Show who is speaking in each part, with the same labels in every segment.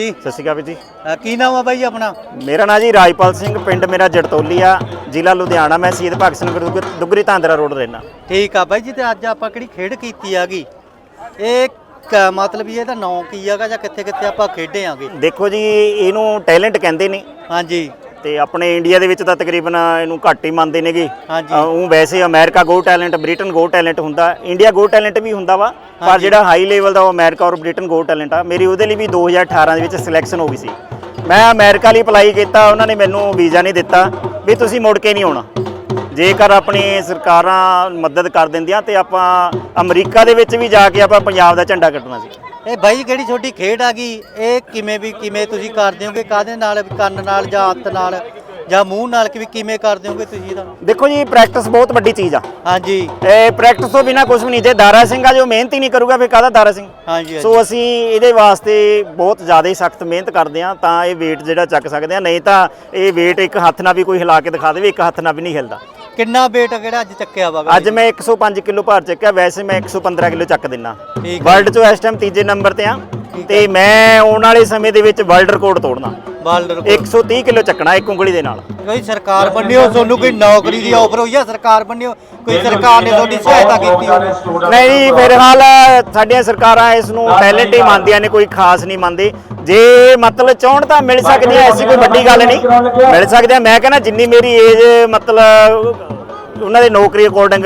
Speaker 1: ਜੀ
Speaker 2: ਸਤਿ ਸ਼੍ਰੀ ਅਕਾਲ ਵੀਰ ਜੀ।
Speaker 1: ਅ, ਕੀ ਨਾਮ ਆ ਬਾਈ ਆਪਣਾ?
Speaker 2: ਮੇਰਾ ਨਾਂ ਜੀ ਰਾਜਪਾਲ ਸਿੰਘ ਪਿੰਡ ਮੇਰਾ ਜੜਤੋਲੀ ਆ ਜ਼ਿਲ੍ਹਾ ਲੁਧਿਆਣਾ ਮੈਂ ਸ਼ਹੀਦ ਭਗਤ ਸਿੰਘ ਦੁੱਗ- ਦੁੱਗਰੀ ਤਾਂਦਰਾ ਰੋਡ ਰਹਿਣਾ
Speaker 1: ਠੀਕ ਆ ਬਾਈ ਜੀ ਤੇ ਅੱਜ ਆਪਾਂ ਕਿਹੜੀ ਖੇਡ ਕੀਤੀ ਆਗੀ ਇਹ ਕ- ਮਤਲਬ ਵੀ ਇਹਦਾ ਨਾਂ ਕੀ ਹੈਗਾ ਜਾਂ ਕਿੱਥੇ ਕਿੱਥੇ ਆਪਾਂ ਖੇਡੇ ਆਂਗੇ?
Speaker 2: ਦੇਖੋ ਜੀ ਇਹਨੂੰ ਟੈਲੈਂਟ ਕਹਿੰਦੇ ਨੇ।
Speaker 1: ਹਾਂਜੀ।
Speaker 2: ਤੇ ਆਪਣੇ ਇੰਡੀਆ ਦੇ ਵਿੱਚ ਤਾਂ ਤਕਰੀਬਨ ਇਹਨੂੰ ਘੱਟ ਹੀ ਮੰਨਦੇ ਨੇਗੇ।
Speaker 1: ਹਾਂਜੀ।
Speaker 2: ਉਹ ਵੈਸੇ America got talent Britain got talent ਹੁੰਦਾ। ਇੰਡੀਆ ਗੋ ਟੈਲੈਂਟ ਵੀ ਹੁੰਦਾ ਵਾ ਪਰ ਜਿਹੜਾ ਹਾਈ ਲੈਵਲ ਦਾ ਉਹ ਅਮਰੀਕਾ ਔਰ ਬ੍ਰਿਟਨ ਗੋ ਟੈਲੈਂਟ ਆ। ਮੇਰੀ ਉਹਦੇ ਲਈ ਵੀ 2018 ਦੇ ਵਿੱਚ ਸਿਲੈਕਸ਼ਨ ਹੋ ਗਈ ਸੀ। ਮੈਂ ਅਮਰੀਕਾ ਲਈ ਅਪਲਾਈ ਕੀਤਾ ਉਹਨਾਂ ਨੇ ਮੈਨੂੰ ਵੀਜ਼ਾ ਨਹੀਂ ਦਿੱਤਾ। ਵੀ ਤੁਸੀਂ ਮੁੜ ਕੇ ਨਹੀਂ ਆਉਣਾ। ਜੇਕਰ ਆਪਣੀ ਸਰਕਾਰਾਂ ਮਦਦ ਕਰ ਦਿੰਦੀਆਂ ਤੇ ਆਪਾਂ ਅਮਰੀਕਾ ਦੇ ਵਿੱਚ ਵੀ ਜਾ ਕੇ ਆਪਾਂ ਪੰਜਾਬ ਦਾ ਝੰਡਾ ਕੱਟਣਾ ਸੀ।
Speaker 1: ਇਹ ਬਾਈ ਕਿਹੜੀ ਛੋਟੀ ਖੇਡ ਆ ਗਈ? ਇਹ ਕਿਵੇਂ ਵੀ ਕਿਵੇਂ ਤੁਸੀਂ ਕਰਦੇ ਹੋਗੇ ਕਾਦੇ ਨਾਲ ਕੰਨ ਨਾਲ ਜਾਂ ਹੱਥ ਨਾਲ ਜਾਂ ਮੂੰਹ ਨਾਲ ਕਿ ਵੀ ਕਿਵੇਂ ਕਰਦੇ ਹੋਗੇ ਤੁਸੀਂ ਇਹਦਾ?
Speaker 2: ਦੇਖੋ ਜੀ ਪ੍ਰੈਕਟਿਸ ਬਹੁਤ ਵੱਡੀ ਚੀਜ਼ ਆ।
Speaker 1: ਹਾਂਜੀ।
Speaker 2: ਇਹ ਪ੍ਰੈਕਟਿਸ ਤੋਂ ਬਿਨਾ ਕੁਝ ਵੀ ਨਹੀਂ। ਜੇ ਦਾਰਾ ਸਿੰਘ ਆ ਜੋ ਮਿਹਨਤ ਹੀ ਨਹੀਂ ਕਰੂਗਾ ਫਿਰ ਕਾਹਦਾ ਦਾਰਾ ਸਿੰਘ?
Speaker 1: ਹਾਂਜੀ।
Speaker 2: ਸੋ ਅਸੀਂ ਇਹਦੇ ਵਾਸਤੇ ਬਹੁਤ ਜ਼ਿਆਦਾ ਹੀ ਸਖਤ ਮਿਹਨਤ ਕਰਦੇ ਹਾਂ ਤਾਂ ਇਹ weight ਜਿਹੜਾ ਚੱਕ ਸਕਦੇ ਆ ਨਹੀਂ ਤਾਂ ਇਹ weight ਇੱਕ ਹੱਥ ਨਾਲ ਵੀ ਕੋਈ ਹਿਲਾ ਕੇ ਦਿਖਾ ਦੇਵੇ ਇੱਕ ਹੱਥ ਨਾਲ ਵੀ ਨਹੀਂ ਹਿਲਦਾ।
Speaker 1: ਕਿੰਨਾ weight ਕਿਹੜਾ ਅੱਜ ਚੱਕਿਆ ਵਾ
Speaker 2: ਅੱਜ ਮੈਂ 105 ਕਿਲੋ ਭਾਰ ਚੱਕਿਆ ਵੈਸੇ ਮੈਂ 115 ਕਿਲੋ ਚੱਕ ਦਿੰਨਾ।
Speaker 1: ਠੀਕ ਹੈ।
Speaker 2: ਵਰਲਡ 'ਚੋਂ ਇਸ ਟਾਈਮ ਤੀਜੇ ਨੰਬਰ ਤੇ ਆ ਤੇ ਮੈਂ ਆਉਣ ਵਾਲੇ ਸਮੇਂ ਦੇ ਵਿੱਚ ਵਰਲਡ ਰਿਕਾਰਡ ਤੋੜਨਾ।
Speaker 1: ਬਾਲਡਰ
Speaker 2: 130 ਕਿਲੋ ਚੱਕਣਾ ਇੱਕ ਉਂਗਲੀ ਦੇ ਨਾਲ।
Speaker 1: ਕੋਈ ਸਰਕਾਰ ਬੰਨਿਓ ਤੁਹਾਨੂੰ ਕੋਈ ਨੌਕਰੀ ਦੀ ਆਫਰ ਹੋਈ ਆ? ਸਰਕਾਰ ਬੰਨਿਓ ਕੋਈ ਸਰਕਾਰ ਨੇ ਤੁਹਾਡੀ ਸਹਾਇਤਾ ਕੀਤੀ
Speaker 2: ਨਹੀਂ ਫਿਲਹਾਲ ਸਾਡੀਆਂ ਸਰਕਾਰਾਂ ਇਸ ਨੂੰ ਟੈਲੈਂਟ ਹੀ ਮੰਨਦੀਆਂ ਨੇ ਕੋਈ ਖਾਸ ਨਹੀਂ ਮੰਨਦੇ। ਜੇ ਮਤਲਬ ਚਾਹਣ ਤਾਂ ਮਿਲ ਸਕਦੀ ਹੈ ਐਸੀ ਕੋਈ ਵੱਡੀ ਗੱਲ ਨਹੀਂ। ਮਿਲ ਸਕਦੇ ਆ ਮੈਂ ਕਹਿੰਦਾ ਜਿੰਨੀ ਮੇਰੀ ਏਜ ਮਤਲਬ ਉਹਨਾਂ ਦੇ ਨੌਕਰੀ ਅਕੋਰਡਿੰਗ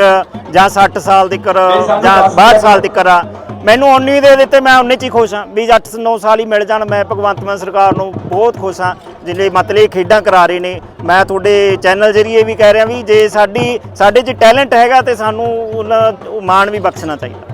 Speaker 2: ਜਾਂ 60 ਸਾਲ ਤੱਕ ਜਾਂ 62 ਸਾਲ ਤੱਕ ਆ ਮੈਨੂੰ 19 ਦੇ ਦਿੱਤੇ ਮੈਂ 19 ਚ ਹੀ ਖੁਸ਼ ਹਾਂ। ਵੀ 8-9 ਸਾਲ ਹੀ ਮਿਲ ਜਾਣ। ਮੈਂ ਭਗਵੰਤ ਮਾਨ ਸਰਕਾਰ ਨੂੰ ਬਹੁਤ ਖੁਸ਼ ਹਾਂ ਜਿਹੜੇ ਮਤਲਬ ਇਹ ਖੇਡਾਂ ਕਰਾ ਰਹੇ ਨੇ। ਮੈਂ ਤੁਹਾਡੇ ਚੈਨਲ ਜਰੀਏ ਵੀ ਕਹਿ ਰਿਹਾ ਵੀ ਜੇ ਸਾਡੀ ਸਾਡੇ 'ਚ ਟੈਲੈਂਟ ਹੈਗਾ ਤੇ ਸਾਨੂੰ ਮਾਣ ਵੀ ਬਖਸ਼ਣਾ ਚਾਹੀਦਾ।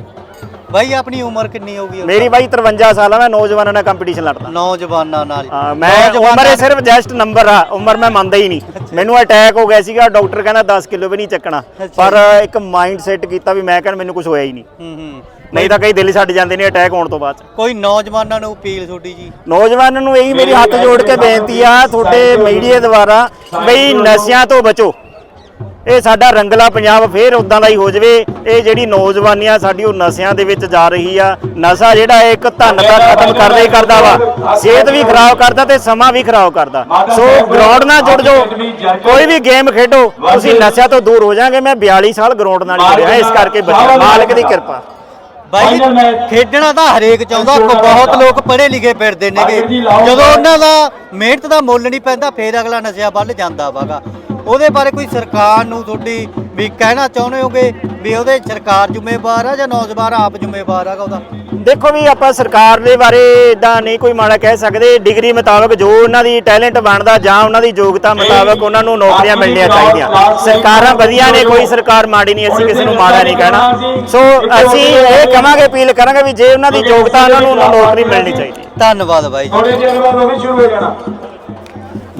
Speaker 1: ਬਾਈ ਆਪਣੀ ਉਮਰ ਕਿੰਨੀ ਹੋ ਗਈ
Speaker 2: ਮੇਰੀ ਬਾਈ 53 ਸਾਲ ਆ ਮੈਂ ਨੌਜਵਾਨਾਂ ਨਾਲ ਕੰਪੀਟੀਸ਼ਨ ਲੜਦਾ।
Speaker 1: ਨੌਜਵਾਨਾਂ ਨਾਲ।
Speaker 2: ਹਾਂ, ਮੈਂ ਉਮਰ ਇਹ ਸਿਰਫ ਜਸਟ ਨੰਬਰ ਆ ਉਮਰ ਮੈਂ ਮੰਨਦਾ ਹੀ ਨਹੀਂ। ਮੈਨੂੰ ਅਟੈਕ ਹੋ ਗਿਆ ਸੀਗਾ ਡਾਕਟਰ ਕਹਿੰਦਾ 10 ਕਿਲੋ ਵੀ ਨਹੀਂ ਚੱਕਣਾ। ਪਰ ਇੱਕ ਮਾਈਂਡ ਸੈਟ ਕੀਤਾ ਵੀ ਮੈਂ ਕਹਿੰਦਾ ਮੈਨੂੰ ਕੁਝ ਹੋਇਆ ਹੀ ਨਹੀਂ।
Speaker 1: ਹੂੰ ਹੂੰ।
Speaker 2: ਨਹੀਂ ਤਾਂ ਕਈ ਦਿਲ ਛੱਡ ਜਾਂਦੇ ਨੇ ਅਟੈਕ ਹੋਣ ਤੋਂ ਬਾਅਦ
Speaker 1: ਕੋਈ ਨੌਜਵਾਨਾਂ ਨੂੰ ਅਪੀਲ ਤੁਹਾਡੀ ਜੀ?
Speaker 2: ਨੌਜਵਾਨਾਂ ਨੂੰ ਇਹੀ ਮੇਰੀ ਹੱਥ ਜੋੜ ਕੇ ਬੇਨਤੀ ਆ ਤੁਹਾਡੇ ਮੀਡੀਆ ਦੁਆਰਾ ਬਈ ਨਸ਼ਿਆਂ ਤੋਂ ਬਚੋ। ਇਹ ਸਾਡਾ ਰੰਗਲਾ ਪੰਜਾਬ ਫੇਰ ਉਦਾਂ ਦਾ ਹੀ ਹੋ ਜਵੇ। ਇਹ ਜਿਹੜੀ ਨੌਜਵਾਨੀ ਆ ਸਾਡੀ ਉਹ ਨਸ਼ਿਆਂ ਦੇ ਵਿੱਚ ਜਾ ਰਹੀ ਆ। ਨਸ਼ਾ ਜਿਹੜਾ ਇੱਕ ਧਨ ਦਾ ਖਤਮ ਕਰਦਾ ਹੀ ਕਰਦਾ ਵਾ। ਸਿਹਤ ਵੀ ਖਰਾਬ ਕਰਦਾ ਤੇ ਸਮਾਂ ਵੀ ਖਰਾਬ ਕਰਦਾ। ਸੋ ਗਰਾਊਂਡ ਨਾਲ ਜੁੜ ਜਾਓ। ਕੋਈ ਵੀ ਗੇਮ ਖੇਡੋ, ਤੁਸੀਂ ਨਸ਼ਿਆਂ ਤੋਂ ਦੂਰ ਹੋ ਜਾਗੇ। ਮੈਂ 42 ਸਾਲ ਗਰਾਊਂਡ ਨਾਲ ਜੁੜਿਆ, ਇਸ ਕਰਕੇ ਬਚਿਆ ਮਾਲਕ ਦੀ ਕਿਰਪਾ।
Speaker 1: ਬਾਈ, ਖੇਡਣਾ ਤਾਂ ਹਰੇਕ ਚਾਹੁੰਦਾ ਬਹੁਤ ਲੋਕ ਪੜ੍ਹੇ ਲਿਖੇ ਫਿਰਦੇ ਨੇਗੇ। ਜਦੋਂ ਉਹਨਾਂ ਦਾ ਮਿਹਨਤ ਦਾ ਮੁੱਲ ਨਹੀਂ ਪੈਂਦਾ, ਫੇਰ ਅਗਲਾ ਨਸ਼ਿਆਂ ਵੱਲ ਜਾਂਦਾ ਵਾਗਾ। ਉਹਦੇ ਬਾਰੇ ਕੋਈ ਸਰਕਾਰ ਨੂੰ ਤੁਹਾਡੀ ਵੀ ਕਹਿਣਾ ਚਾਹੁੰਦੇ ਹੋਗੇ ਵੀ ਉਹਦੇ ਸਰਕਾਰ ਜ਼ਿੰਮੇਵਾਰ ਆ ਜਾਂ ਨੌਜਵਾਨ ਆਪ ਜ਼ਿੰਮੇਵਾਰ ਆਗਾ ਉਹਦਾ?
Speaker 2: ਦੇਖੋ ਵੀ ਆਪਾਂ ਸਰਕਾਰ ਦੇ ਬਾਰੇ ਇਦਾਂ ਨਹੀਂ ਕੋਈ ਮਾੜਾ ਕਹਿ ਸਕਦੇ। ਡਿਗਰੀ ਮੁਤਾਬਕ ਜੋ ਉਹਨਾਂ ਦੀ ਟੈਲੈਂਟ ਬਣਦਾ ਜਾਂ ਉਹਨਾਂ ਦੀ ਯੋਗਤਾ ਮੁਤਾਬਕ ਉਹਨਾਂ ਨੂੰ ਨੌਕਰੀਆਂ ਮਿਲਣੀਆਂ ਚਾਹੀਦੀਆਂ। ਸਰਕਾਰਾਂ ਵਧੀਆ ਨੇ ਕੋਈ ਸਰਕਾਰ ਮਾੜੀ ਨਹੀਂ ਅਸੀਂ ਕਿਸੇ ਨੂੰ ਮਾੜਾ ਨਹੀਂ ਕਹਿਣਾ। ਸੋ ਅਸੀਂ ਇਹ ਕਵਾਂਗੇ ਅਪੀਲ ਕਰਾਂਗੇ ਵੀ ਜੇ ਉਹਨਾਂ ਦੀ ਯੋਗਤਾ ਉਹਨਾਂ ਨੂੰ ਉਹਨਾਂ ਨੂੰ ਨੌਕਰੀ ਮਿਲਣੀ ਚਾਹੀਦੀ।
Speaker 1: ਧੰਨਵਾਦ ਬਾਈ ਜੀ।
Speaker 3: ਥੋੜੇ ਜਿਹੇ ਬਾਅਦ ਉਹ ਵੀ ਸ਼ੁਰੂ ਹੋ ਜਾਣਾ।